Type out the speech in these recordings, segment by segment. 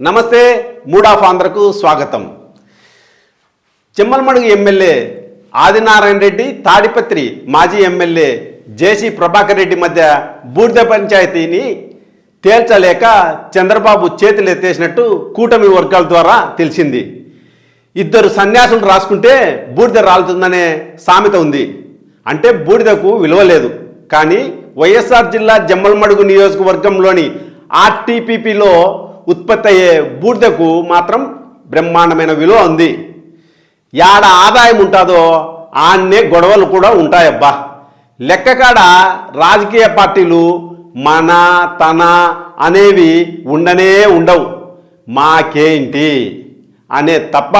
నమస్తే mood of ఆంధ్రకు స్వాగతం. చెమ్మలమడుగు ఎమ్మెల్యే ఆదినారాయణ రెడ్డి తాడిపత్రి మాజీ ఎమ్మెల్యే జేసీ ప్రభాకర్ రెడ్డి మధ్య బూడిద పంచాయతీని తేల్చలేక చంద్రబాబు చేతులు ఎత్తేసినట్టు కూటమి వర్గాల ద్వారా తెలిసింది. ఇద్దరు సన్యాసులు రాసుకుంటే బూడిద రాలుతుందనే సామెత ఉంది. అంటే బూడిదకు విలువ లేదు. కానీ వైఎస్ఆర్ జిల్లా జమ్మలమడుగు నియోజకవర్గంలోని ఆర్టీపీపీలో ఉత్పత్తి అయ్యే బూడిదకు మాత్రం బ్రహ్మాండమైన విలువ ఉంది. యాడ ఆదాయం ఉంటుందో ఆన్నే గొడవలు కూడా ఉంటాయబ్బా. లెక్క కాడ రాజకీయ పార్టీలు మన తన అనేవి ఉండనే ఉండవు. మాకేంటి? అనే తప్ప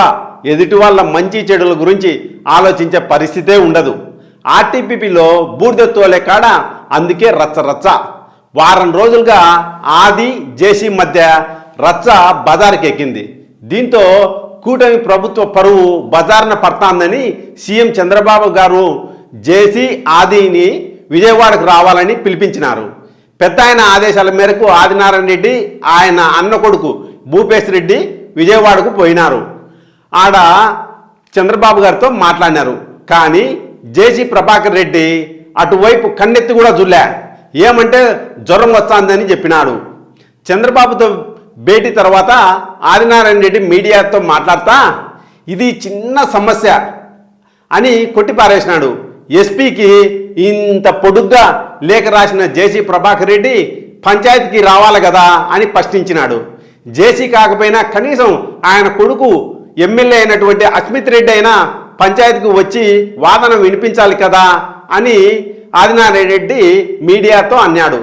ఎదుటి వాళ్ళ మంచి చెడుల గురించి ఆలోచించే పరిస్థితే ఉండదు. ఆర్టీపీపీలో బూడిదెత్తోలే కాడ అందుకే రచ్చ రచ్చ. వారం రోజులుగా ఆది జేసీ మధ్య రచ్చ బజారుకి ఎక్కింది దీంతో కూటమి ప్రభుత్వ పరువు బజార్న పడతాందని సీఎం చంద్రబాబు గారు జేసీ ఆదిని విజయవాడకు రావాలని పిలిపించినారు. పెద్ద ఆయన ఆదేశాల మేరకు ఆదినారాయణ రెడ్డి ఆయన అన్న కొడుకు భూపేశ్ రెడ్డి విజయవాడకు పోయినారు. ఆడ చంద్రబాబు గారితో మాట్లాడినారు. కానీ జేసీ ప్రభాకర్ రెడ్డి అటువైపు కన్నెత్తి కూడా జుల్లే. ఏమంటే జ్వరం వస్తుందని చెప్పినాడు. చంద్రబాబుతో భేటీ తర్వాత ఆదినారాయణ రెడ్డి మీడియాతో మాట్లాడతా ఇది చిన్న సమస్య అని కొట్టిపారేసినాడు. ఎస్పీకి ఇంత పొడుగ్గా లేఖ రాసిన జేసీ ప్రభాకర్ రెడ్డి పంచాయతీకి రావాలి కదా అని ప్రశ్నించినాడు. జేసీ కాకపోయినా కనీసం ఆయన కొడుకు ఎమ్మెల్యే అయినటువంటి అస్మిత్ రెడ్డి అయినా పంచాయతీకి వచ్చి వాదన వినిపించాలి కదా అని ఆదినారాయణ రెడ్డి మీడియాతో అన్నాడు.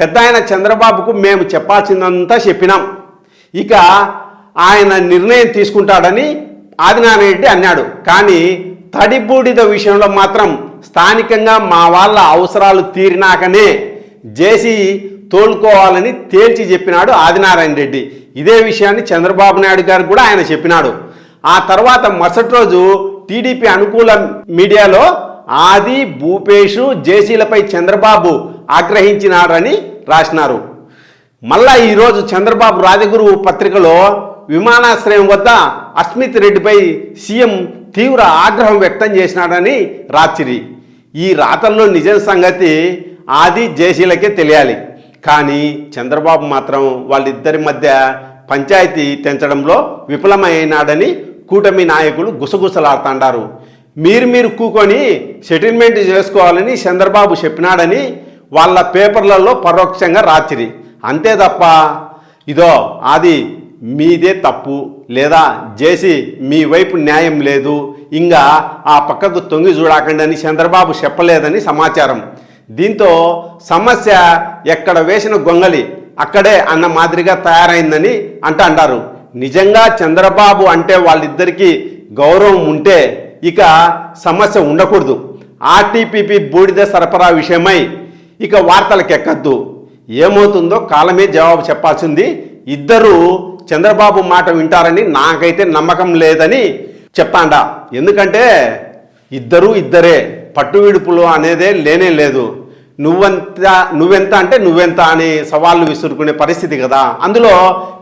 పెద్ద ఆయన చంద్రబాబుకు మేము చెప్పాల్సిందంతా చెప్పినాం. ఇక ఆయన నిర్ణయం తీసుకుంటాడని ఆదినారాయణ రెడ్డి అన్నాడు. కానీ తడిబూడిద విషయంలో మాత్రం స్థానికంగా మా వాళ్ళ అవసరాలు తీరినాకనే జేసీ తోలుకోవాలని తేల్చి చెప్పినాడు ఆదినారాయణ రెడ్డి. ఇదే విషయాన్ని చంద్రబాబు నాయుడు గారు కూడా ఆయన చెప్పినాడు. ఆ తర్వాత మరుసటి రోజు టీడీపీ అనుకూల మీడియాలో ఆది భూపేషు జేసీలపై చంద్రబాబు ఆగ్రహించినారని రాసినారు. మళ్ళా ఈరోజు చంద్రబాబు రాజగురు పత్రికలో విమానాశ్రయం వద్ద అస్మిత్ రెడ్డిపై సీఎం తీవ్ర ఆగ్రహం వ్యక్తం చేసినాడని రాచిరి ఈ రాతల్లో నిజం సంగతి ఆది జేసీలకే తెలియాలి. కానీ చంద్రబాబు మాత్రం వాళ్ళిద్దరి మధ్య పంచాయతీ తెంచడంలో విఫలమైనాడని కూటమి నాయకులు గుసగుసలాడుతాండారు. మీరు మీరు కూకొని సెటిల్మెంట్ చేసుకోవాలని చంద్రబాబు చెప్పినాడని వాళ్ళ పేపర్లలో పరోక్షంగా రాచిరి అంతే తప్ప ఇదో అది మీదే తప్పు లేదా చేసి మీ వైపు న్యాయం లేదు ఇంకా ఆ పక్కకు తొంగి చూడకండి అని చంద్రబాబు చెప్పలేదని సమాచారం. దీంతో సమస్య ఎక్కడ వేసిన గొంగలి అక్కడే అన్న మాదిరిగా తయారైందని అంట అంటారు. నిజంగా చంద్రబాబు అంటే వాళ్ళిద్దరికీ గౌరవం ఉంటే ఇక సమస్య ఉండకూడదు. ఆర్టీపీపీ బూడిద సరఫరా విషయమై ఇక వార్తలకెక్కద్దు. ఏమవుతుందో కాలమే జవాబు చెప్పాల్సింది. ఇద్దరు చంద్రబాబు మాట వింటారని నాకైతే నమ్మకం లేదని చెప్పాండా. ఎందుకంటే ఇద్దరు ఇద్దరే. పట్టు విడుపులు అనేదే లేనే లేదు. నువ్వెంత నువ్వెంత అంటే నువ్వెంత అని సవాళ్ళు విసురుకునే పరిస్థితి కదా. అందులో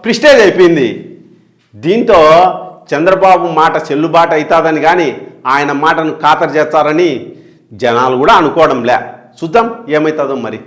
ప్రిస్టేజ్ అయిపోయింది. దీంతో చంద్రబాబు మాట చెల్లుబాటు అవుతుందని కానీ ఆయన మాటను ఖాతరు చేస్తారని జనాలు కూడా అనుకోవడం లే చూద్దాం ఏమవుతుందో మరి.